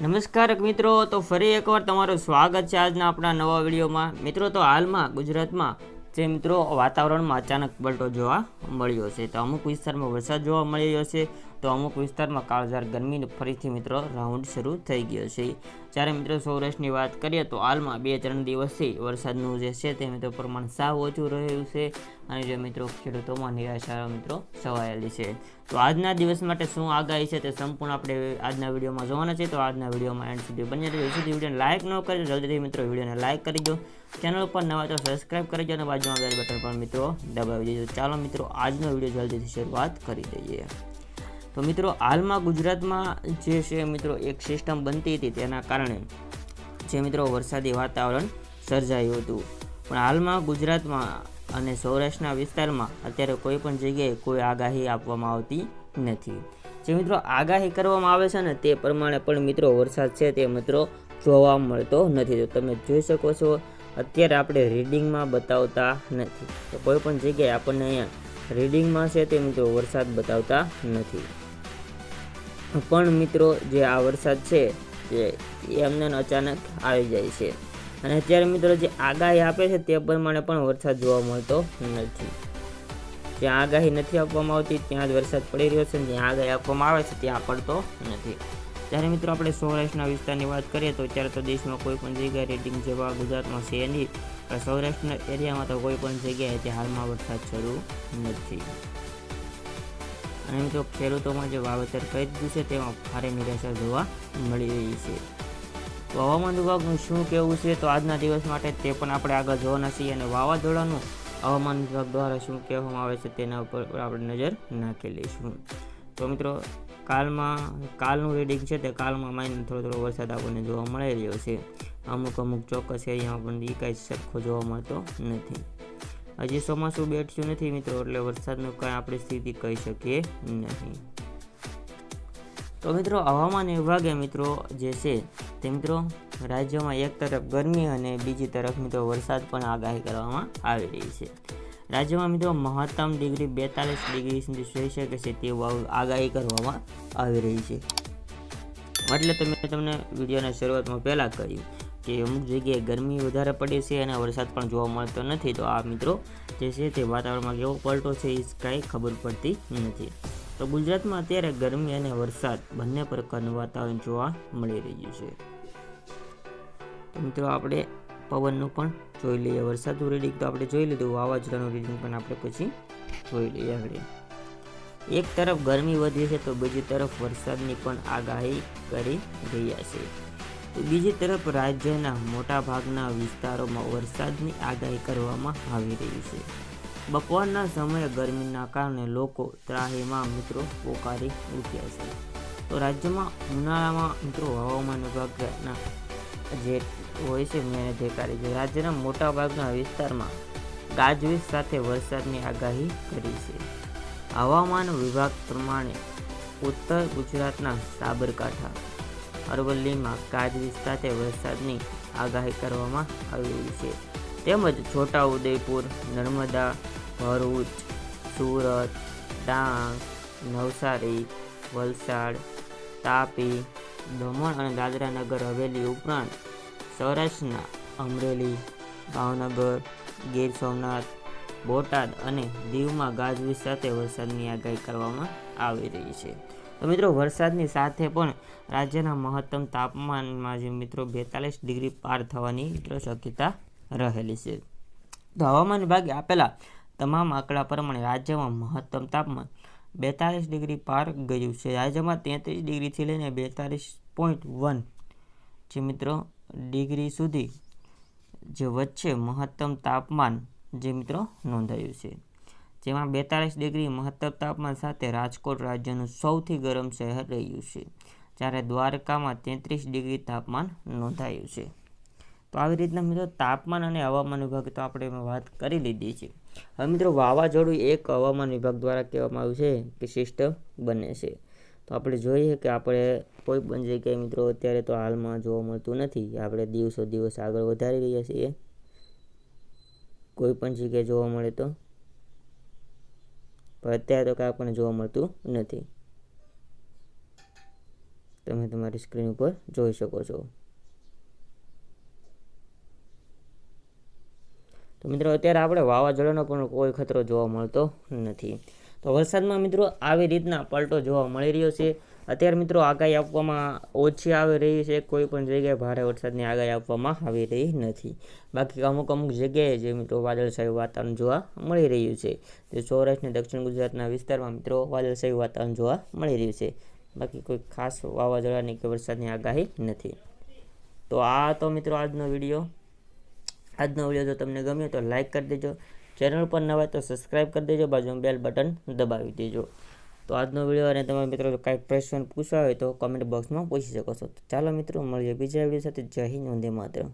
નમસ્કાર મિત્રો, તો ફરી એકવાર તમારું સ્વાગત છે આજના આપણા નવા વિડીયોમાં. મિત્રો, તો હાલમાં ગુજરાતમાં જે મિત્રો વાતાવરણમાં અચાનક પલટો જોવા મળ્યો છે. તો અમુક વિસ્તારમાં વરસાદ જોવા મળી રહ્યો છે. તો અમુક વિસ્તારમાં કાળઝાર ગરમી ફરીથી મિત્રો રાઉન્ડ શરૂ થઈ ગયો છે. જ્યારે મિત્રો સૌરાષ્ટ્રની વાત કરીએ તો હાલમાં બે ત્રણ દિવસથી વરસાદનું જે છે તે મિત્રો પ્રમાણ સાવ ઓછું રહ્યું છે અને જે મિત્રો ખેડૂતોમાં નિરાશા મિત્રો છવાયેલી છે. તો આજના દિવસ માટે શું આગાહી છે તે સંપૂર્ણ આપણે આજના વિડીયોમાં જોવાના છે. તો આજના વિડીયોમાં એન્ડ સુધી બની રહેજો. સુધી વિડીયોને લાઇક ન કરી જલ્દીથી મિત્રો વિડીયોને લાઇક કરી દો. ચેનલ ઉપર નવા તો સબસ્ક્રાઇબ કરી દો અને બાજુમાં બેલ બટન પર મિત્રો દબાવી દેજો. ચાલો મિત્રો, આજનો વીડિયો જલ્દીથી શરૂઆત કરી દઈએ. તો મિત્રો, હાલમાં ગુજરાતમાં જે છે મિત્રો, એક સિસ્ટમ બનતી હતી તેના કારણે જે મિત્રો વરસાદી વાતાવરણ સર્જાયું હતું. પણ હાલમાં ગુજરાતમાં અને સૌરાષ્ટ્રના વિસ્તારમાં અત્યારે કોઈ પણ જગ્યાએ કોઈ આગાહી આપવામાં આવતી નથી. જે મિત્રો આગાહી કરવામાં આવે છે ને, તે પ્રમાણે પણ મિત્રો વરસાદ છે તે મિત્રો જોવા મળતો નથી. તો તમે જોઈ શકો છો અત્યારે આપણે રીડિંગમાં બતાવતા નથી. તો કોઈ પણ જગ્યાએ આપણને અહીંયા રીડિંગમાં છે તે મિત્રો વરસાદ બતાવતા નથી. પણ મિત્રો, જે આ વરસાદ છે એ અમને અચાનક આવી જાય છે. અને અત્યારે મિત્રો, જે આગાહી આપે છે તે પ્રમાણે પણ વરસાદ જોવા મળતો નથી. જ્યાં આગાહી નથી આપવામાં આવતી, ત્યાં જ વરસાદ પડી રહ્યો છે જ્યાં આગાહી આપવામાં આવે છે, ત્યાં પડતો નથી. જ્યારે મિત્રો આપણે સૌરાષ્ટ્રના વિસ્તારની વાત કરીએ તો અત્યારે તો દેશમાં કોઈ પણ જગ્યાએ રેટિંગ જેવા ગુજરાતમાં છે નહીં. પણ સૌરાષ્ટ્રના એરિયામાં તો કોઈ પણ જગ્યાએ તે હાલમાં વરસાદ શરૂ નથી. અને મિત્રો ખેડૂતોમાં જે વાવેતર કરી દીધું છે તેમાં ભારે નિરાશા જોવા મળી રહી છે. તો હવામાન વિભાગનું શું કહેવું છે તો આજના દિવસ માટે તે પણ આપણે આગળ જોવાના છીએ અને વાવાઝોડાનું હવામાન વિભાગ દ્વારા શું કહેવામાં આવે છે તેના ઉપર આપણે નજર નાખી લઈશું. તો મિત્રો કાલમાં, કાલનું રીડિંગ છે તે કાલમાં માઇન થોડો થોડો વરસાદ આપણને જોવા મળી રહ્યો છે. અમુક અમુક ચોક્કસ એરિયામાં પણ એ કાંઈ સરખો જોવા મળતો નથી. હજી ચોમાસું બેઠ્યું નથી મિત્રો, એટલે વરસાદનું કાંઈ આપણે સ્થિતિ કહી શકીએ નહીં. તો મિત્રો, હવામાન વિભાગે મિત્રો જે છે તે મિત્રો રાજ્યમાં એક તરફ ગરમી અને બીજી તરફ મિત્રો વરસાદ પણ આગાહી કરવામાં આવી રહી છે. રાજ્યમાં મિત્રો મહત્તમ ડિગ્રી બેતાલીસ ડિગ્રી સુધી થઈ શકે છે તેવું આગાહી કરવામાં આવી રહી છે. એટલે તો મેં તમને વિડીયોના શરૂઆતમાં પહેલાં કહ્યું કે અમુક જગ્યાએ ગરમી વધારે પડે છે અને વરસાદ પણ જોવા મળતો નથી. તો આ મિત્રો જે છે તે વાતાવરણમાં કેવો પલટો છે એ કાંઈ ખબર પડતી નથી. તો ગુજરાતમાં અત્યારે ગરમી અને વરસાદ બંને પ્રકારનું વાતાવરણ જોવા મળી રહ્યું છે. મિત્રો આપણે પવનનું પણ જોઈ લઈએ. વરસાદનું રીડિંગ તો આપણે જોઈ લીધું. વાવાઝોડાનું રીડિંગ પણ આપણે પછી જોઈ લઈએ આગળ. એક તરફ ગરમી વધી છે તો બીજી તરફ વરસાદની પણ આગાહી કરી રહ્યા છે. તો બીજી તરફ રાજ્યના મોટા ભાગના વિસ્તારોમાં વરસાદની આગાહી કરવામાં આવી રહી છે. બપોરના સમયે ગરમીના કારણે લોકો ત્રાહીમાં મિત્રો પોકારી ઉઠ્યા છે. તો રાજ્યમાં ઉનાળામાં મિત્રો હવામાન વિભાગના જે હોય છે મેં અધિકારી છે. રાજ્યના મોટાભાગના વિસ્તારમાં ગાજવીજ સાથે વરસાદની આગાહી કરી છે. હવામાન વિભાગ પ્રમાણે ઉત્તર ગુજરાતના સાબરકાંઠા, અરવલ્લીમાં ગાજવીજ સાથે વરસાદની આગાહી કરવામાં આવી છે. તેમજ છોટાઉદેપુર, નર્મદા, ભરૂચ, સુરત, ડાંગ, નવસારી, વલસાડ, તાપી દમણ અને દાદરા નગર હવેલી ઉપરાંત સૌરાષ્ટ્રના અમરેલી, ભાવનગર, ગીર સોમનાથ, બોટાદ અને દીવમાં ગાજવીજ સાથે વરસાદની આગાહી કરવામાં આવી રહી છે. તો મિત્રો, વરસાદની સાથે પણ રાજ્યના મહત્તમ તાપમાનમાં જે મિત્રો બેતાલીસ ડિગ્રી પાર થવાની મિત્રો શક્યતા રહેલી છે. તો હવામાન વિભાગે આપેલા તમામ આંકડા પ્રમાણે રાજ્યમાં મહત્તમ તાપમાન બેતાલીસ ડિગ્રી પાર ગયું છે. રાજ્યમાં તેત્રીસ ડિગ્રીથી લઈને બેતાલીસ પોઈન્ટ વન જે મિત્રો ડિગ્રી સુધી જે વચ્ચે મહત્તમ તાપમાન જે મિત્રો નોંધાયું છે. જેમાં બેતાલીસ ડિગ્રી મહત્તમ તાપમાન સાથે રાજકોટ રાજ્યનું સૌથી ગરમ શહેર રહ્યું છે, જ્યારે દ્વારકામાં તેત્રીસ ડિગ્રી તાપમાન નોંધાયું છે. તો આવી રીતના મિત્રો તાપમાન અને હવામાન વિભાગ તો આપણે વાત કરી લીધી છે. હવે મિત્રો વાવાઝોડું એક હવામાન વિભાગ દ્વારા કહેવામાં આવ્યું છે કે સિસ્ટમ બને છે. તો આપણે જોઈએ કે આપણે કોઈ પણ જગ્યાએ મિત્રો અત્યારે તો હાલમાં જોવા મળતું નથી આપણે દિવસો દિવસ આગળ વધારી રહ્યા છીએ. કોઈ પણ જગ્યાએ જોવા મળે તો? પણ અત્યારે તો કાંઈ આપણને જોવા મળતું નથી. તમે તમારી સ્ક્રીન ઉપર જોઈ શકો છો. તો મિત્રો, અત્યારે આપણે વાવાઝોડાનો પણ કોઈ ખતરો જોવા મળતો નથી. તો વરસાદમાં મિત્રો, આવી રીતના પલટો જોવા મળી રહ્યો છે. અત્યારે મિત્રો, આગાહી આપવામાં ઓછી આવી રહી છે. કોઈ પણ જગ્યાએ ભારે વરસાદની આગાહી આપવામાં આવી રહી નથી. બાકી અમુક અમુક જગ્યાએ જે મિત્રો વાદળછાયું વાતાવરણ જોવા મળી રહ્યું છે. જે સૌરાષ્ટ્ર દક્ષિણ ગુજરાતના વિસ્તારમાં મિત્રો, વાદળછાયું વાતાવરણ જોવા મળી રહ્યું છે. બાકી કોઈ ખાસ વાવાઝોડાની કે વરસાદની આગાહી નથી. તો આ તો મિત્રો આજનો વીડિયો. આજનો વીડિયો જો તમને ગમ્યો તો લાઇક કરી દેજો. ચેનલ પર નવા તો સબસ્ક્રાઈબ કરી દેજો. બાજુમાં બેલ બટન દબાવી દેજો. તો આજનો વીડિયો અને તમારા મિત્રો કાંઈક પ્રશ્ન પૂછવા હોય તો કોમેન્ટ બોક્સમાં પૂછી શકો છો. ચાલો મિત્રો, મળીએ બીજા વીડિયો સાથે. જય હિન્દ, વંદે માતરમ.